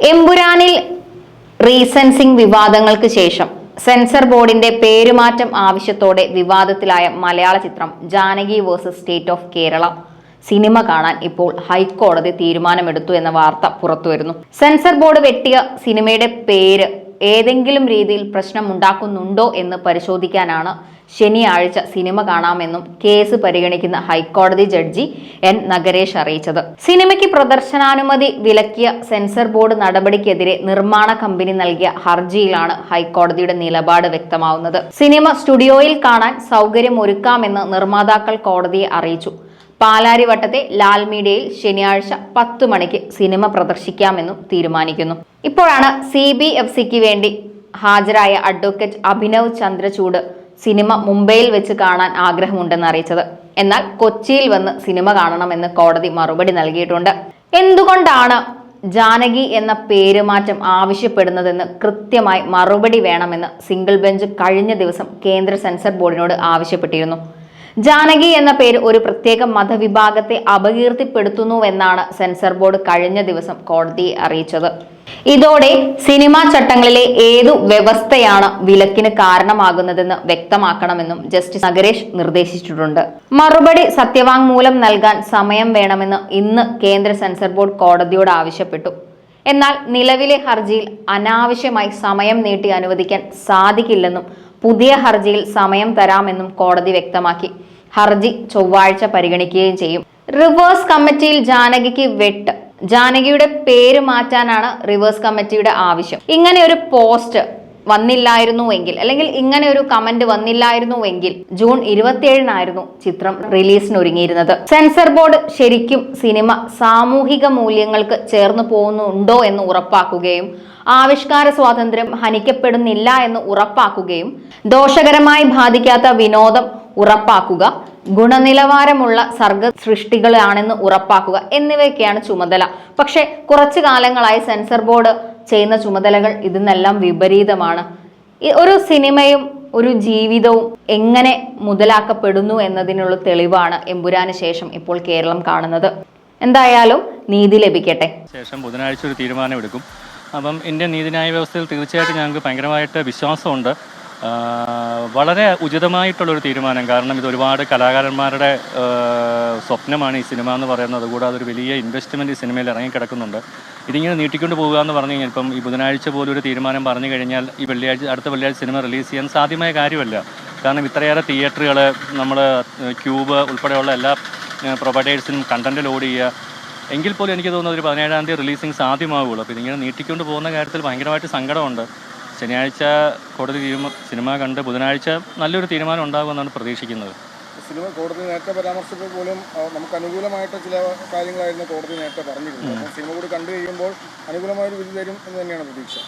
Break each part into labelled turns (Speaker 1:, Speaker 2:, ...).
Speaker 1: എമ്പുരാനിൽ റീസെൻസിംഗ് വിവാദങ്ങൾക്ക് ശേഷം സെൻസർ ബോർഡിന്റെ പേരുമാറ്റം ആവശ്യത്തോടെ വിവാദത്തിലായ മലയാള ചിത്രം Janaki versus state of Kerala cinema കാണാൻ ഇപ്പോൾ ഹൈക്കോടതി തീരുമാനമെടുത്തു എന്ന വാർത്ത പുറത്തുവരുന്നു. സെൻസർ ബോർഡ് വെട്ടിയ സിനിമയുടെ പേര് ഏതെങ്കിലും രീതിയിൽ പ്രശ്നമുണ്ടാക്കുന്നുണ്ടോ എന്ന് പരിശോധിക്കാനാണ് ശനിയാഴ്ച സിനിമ കാണാമെന്നും കേസ് പരിഗണിക്കുന്ന ഹൈക്കോടതി ജഡ്ജി എൻ. നഗരേഷ് അറിയിച്ചത്. സിനിമയ്ക്ക് പ്രദർശനാനുമതി വിലക്കിയ സെൻസർ ബോർഡ് നടപടിക്കെതിരെ നിർമ്മാണ കമ്പനി നൽകിയ ഹർജിയിലാണ് ഹൈക്കോടതിയുടെ നിലപാട് വ്യക്തമാവുന്നത്. സിനിമ സ്റ്റുഡിയോയിൽ കാണാൻ സൗകര്യമൊരുക്കാമെന്ന് നിർമ്മാതാക്കൾ കോടതിയെ അറിയിച്ചു. പാലാരിവട്ടത്തെ ലാൽ മീഡിയയിൽ ശനിയാഴ്ച പത്ത് മണിക്ക് സിനിമ പ്രദർശിക്കാമെന്നും തീരുമാനിക്കുന്നു. ഇപ്പോഴാണ് സി ബി എഫ് സിക്ക് വേണ്ടി ഹാജരായ അഡ്വക്കേറ്റ് അഭിനവ് ചന്ദ്രചൂഡ് സിനിമ മുംബൈയിൽ വെച്ച് കാണാൻ ആഗ്രഹമുണ്ടെന്ന് അറിയിച്ചത്. എന്നാൽ കൊച്ചിയിൽ വന്ന് സിനിമ കാണണമെന്ന് കോടതി മറുപടി നൽകിയിട്ടുണ്ട്. എന്തുകൊണ്ടാണ് ജാനകി എന്ന പേരുമാറ്റം ആവശ്യപ്പെടുന്നതെന്ന് കൃത്യമായി മറുപടി വേണമെന്ന് സിംഗിൾ ബെഞ്ച് കഴിഞ്ഞ ദിവസം കേന്ദ്ര സെൻസർ ബോർഡിനോട് ആവശ്യപ്പെട്ടിരുന്നു. ജാനകി എന്ന പേര് ഒരു പ്രത്യേക മതവിഭാഗത്തെ അപകീർത്തിപ്പെടുത്തുന്നുവെന്നാണ് സെൻസർ ബോർഡ് കഴിഞ്ഞ ദിവസം കോടതിയെ അറിയിച്ചത്. ഇതോടെ സിനിമാ ചട്ടങ്ങളിലെ ഏതു വ്യവസ്ഥയാണ് വിലക്കിന് കാരണമാകുന്നതെന്ന് വ്യക്തമാക്കണമെന്നും ജസ്റ്റിസ് നഗരേഷ് നിർദ്ദേശിച്ചിട്ടുണ്ട്. മറുപടി സത്യവാങ്മൂലം നൽകാൻ സമയം വേണമെന്ന് ഇന്ന് കേന്ദ്ര സെൻസർ ബോർഡ് കോടതിയോട് ആവശ്യപ്പെട്ടു. എന്നാൽ നിലവിലെ ഹർജിയിൽ അനാവശ്യമായി സമയം നീട്ടി അനുവദിക്കാൻ സാധിക്കില്ലെന്നും പുതിയ ഹർജിയിൽ സമയം തരാമെന്നും കോടതി വ്യക്തമാക്കി. ഹർജി ചൊവ്വാഴ്ച പരിഗണിക്കുകയും ചെയ്യും. റിവേഴ്സ് കമ്മിറ്റിയിൽ ജാനകിക്ക് വെട്ട്. ജാനകിയുടെ പേര് മാറ്റാനാണ് റിവേഴ്സ് കമ്മിറ്റിയുടെ ആവശ്യം. ഇങ്ങനെ ഒരു പോസ്റ്റ് വന്നില്ലായിരുന്നുവെങ്കിൽ അല്ലെങ്കിൽ ഇങ്ങനെ ഒരു കമന്റ് വന്നില്ലായിരുന്നുവെങ്കിൽ ജൂൺ ഇരുപത്തിയേഴിനായിരുന്നു ചിത്രം റിലീസിന് ഒരുങ്ങിയിരുന്നത് സെൻസർ ബോർഡ് ശരിക്കും സിനിമ സാമൂഹിക മൂല്യങ്ങൾക്ക് ചേർന്ന് പോകുന്നുണ്ടോ എന്ന് ഉറപ്പാക്കുകയും ആവിഷ്കാര സ്വാതന്ത്ര്യം ഹനിക്കപ്പെടുന്നില്ല എന്ന് ഉറപ്പാക്കുകയും ദോഷകരമായി ബാധിക്കാത്ത വിനോദം ഉറപ്പാക്കുക. ഗുണനിലവാരമുള്ള സർഗ സൃഷ്ടികളാണെന്ന് ഉറപ്പാക്കുക എന്നിവയൊക്കെയാണ് ചുമതല. പക്ഷെ കുറച്ചു കാലങ്ങളായി സെൻസർ ബോർഡ് ചെയ്യുന്ന ചുമതലകൾ ഇതിനെല്ലാം വിപരീതമാണ്. ഒരു സിനിമയും ഒരു ജീവിതവും എങ്ങനെ മുതലാക്കപ്പെടുന്നു എന്നതിനുള്ള തെളിവാണ് എമ്പുരാന് ശേഷം ഇപ്പോൾ കേരളം കാണുന്നത്. എന്തായാലും നീതി ലഭിക്കട്ടെ.
Speaker 2: ശേഷം ബുധനാഴ്ച ഒരു തീരുമാനമെടുക്കും. അപ്പം ഇന്ത്യൻ നീതിന്യായ വ്യവസ്ഥയിൽ തീർച്ചയായിട്ടും ഞങ്ങൾക്ക് ഭയങ്കരമായിട്ട് വിശ്വാസമുണ്ട്. വളരെ ഉചിതമായിട്ടുള്ളൊരു തീരുമാനം. കാരണം ഇത് ഒരുപാട് കലാകാരന്മാരുടെ സ്വപ്നമാണ് ഈ സിനിമ എന്ന് പറയുന്നത്. കൂടാതെ ഒരു വലിയ ഇൻവെസ്റ്റ്മെന്റ് ഈ സിനിമയിൽ ഇറങ്ങിക്കിടക്കുന്നുണ്ട്. ഇതിങ്ങനെ നീട്ടിക്കൊണ്ട് പോകുക എന്ന് പറഞ്ഞു കഴിഞ്ഞാൽ ഇപ്പം ഈ ബുധനാഴ്ച പോലും ഒരു തീരുമാനം പറഞ്ഞു കഴിഞ്ഞാൽ ഈ വെള്ളിയാഴ്ച അടുത്ത വെള്ളിയാഴ്ച സിനിമ റിലീസ് ചെയ്യാൻ സാധ്യമായ കാര്യമല്ല. കാരണം ഇത്രയേറെ തിയേറ്ററുകൾ നമ്മൾ ക്യൂബ് ഉൾപ്പെടെയുള്ള എല്ലാ പ്രൊവൈഡേഴ്സിനും കണ്ടന്റ് ലോഡ് ചെയ്യുക. എങ്കിൽ പോലും എനിക്ക് തോന്നുന്നത് ഒരു പതിനേഴാം തീയതി റിലീസിങ് സാധ്യമാവുള്ളൂ അപ്പോൾ ഇതിങ്ങനെ നീട്ടിക്കൊണ്ട് പോകുന്ന കാര്യത്തിൽ ഭയങ്കരമായിട്ട് സങ്കടമുണ്ട്. ശനിയാഴ്ച കോടതി തീരുമാ സിനിമ കണ്ട് ബുധനാഴ്ച നല്ലൊരു തീരുമാനം ഉണ്ടാകുമെന്നാണ് പ്രതീക്ഷിക്കുന്നത്.
Speaker 3: സിനിമ കോടതി നേരത്തെ പരാമർശിച്ചപ്പോൾ പോലും നമുക്ക് അനുകൂലമായിട്ട് ചില കാര്യങ്ങളായിരുന്നു കോടതി നേരത്തെ പറഞ്ഞിരുന്നത്. സിനിമ കൂടി കണ്ടു കഴിയുമ്പോൾ അനുകൂലമായൊരു വിധി തരും എന്ന് തന്നെയാണ് പ്രതീക്ഷ.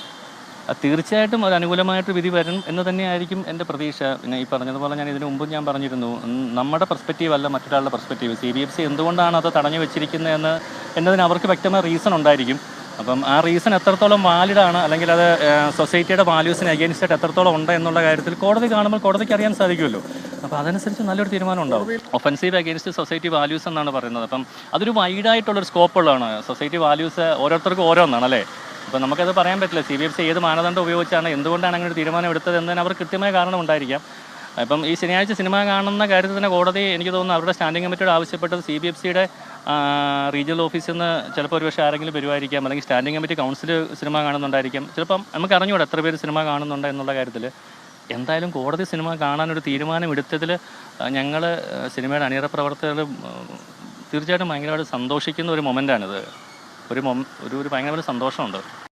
Speaker 2: തീർച്ചയായിട്ടും ഒരു അനുകൂലമായിട്ട് വിധി വരും എന്ന് തന്നെയായിരിക്കും എന്റെ പ്രതീക്ഷ. പിന്നെ ഈ പറഞ്ഞതുപോലെ ഞാൻ ഇതിനു മുമ്പ് ഞാൻ പറഞ്ഞിരുന്നു നമ്മുടെ പെർസ്പെക്റ്റീവ് അല്ല മറ്റൊരാളുടെ perspective C B F C എന്തുകൊണ്ടാണ് അത് തടഞ്ഞു വെച്ചിരിക്കുന്നതെന്ന് എന്നതിന് അവർക്ക് വ്യക്തമായ റീസൺ ഉണ്ടായിരിക്കും. അപ്പം ആ റീസൺ എത്രത്തോളം വാലിഡ് ആണ്? അല്ലെങ്കിൽ അത് സൊസൈറ്റിയുടെ വാല്യൂസിന് അഗേൻസ്റ്റ് ആയിട്ട് എത്രത്തോളം ഉണ്ട് എന്നുള്ള കാര്യത്തിൽ കോടതി കാണുമ്പോൾ കോടതിക്ക് അറിയാൻ സാധിക്കുമല്ലോ. അപ്പോൾ അതനുസരിച്ച് നല്ലൊരു തീരുമാനം ഉണ്ടാവും. ഒഫൻസീവ് അഗേൻസ്റ്റ് സൊസൈറ്റി വാല്യൂസ് എന്നാണ് പറയുന്നത്. അപ്പം അതൊരു വൈഡായിട്ടുള്ളൊരു സ്കോപ്പ് ഉള്ളതാണ്. സൊസൈറ്റി വാല്യൂസ് ഓരോരുത്തർക്കും ഓരോന്നാണ് അല്ലേ? അപ്പോൾ നമുക്കത് പറയാൻ പറ്റില്ല. സി ബി എഫ് സി ഏത് മാനദണ്ഡം ഉപയോഗിച്ചാണ് എന്തുകൊണ്ടാണ് അങ്ങനെ ഒരു തീരുമാനം എടുത്തത് എന്നതിന് അവർ കൃത്യമായ കാരണം ഉണ്ടായിരിക്കാം. അപ്പം ഈ ശനിയാഴ്ച സിനിമ കാണുന്ന കാര്യത്തിൽ തന്നെ കോടതി എനിക്ക് തോന്നുന്നു അവരുടെ സ്റ്റാൻഡിംഗ് കമ്മിറ്റിയോട് ആവശ്യപ്പെട്ടത് സി ബി എഫ് സിയുടെ റീജിയണൽ ഓഫീസിൽ നിന്ന് ചിലപ്പോൾ ഒരുപക്ഷെ ആരെങ്കിലും വരുമായിരിക്കാം അല്ലെങ്കിൽ സ്റ്റാൻഡിംഗ് കമ്മിറ്റി കൗൺസിൽ സിനിമ കാണുന്നുണ്ടായിരിക്കാം. ചിലപ്പം നമുക്ക് അറിഞ്ഞുകൂടെ എത്ര പേര് സിനിമ കാണുന്നുണ്ട് എന്നുള്ള കാര്യത്തിൽ എന്തായാലും കോടതി സിനിമ കാണാനൊരു തീരുമാനം എടുത്തതിൽ ഞങ്ങൾ സിനിമയുടെ അണിയറ പ്രവർത്തകർ തീർച്ചയായിട്ടും ഭയങ്കരമായിട്ട് സന്തോഷിക്കുന്ന ഒരു മൊമെന്റാണിത് ഒരു മൊ ഒരു ഒരു ഭയങ്കരമായിട്ട് സന്തോഷമുണ്ട്.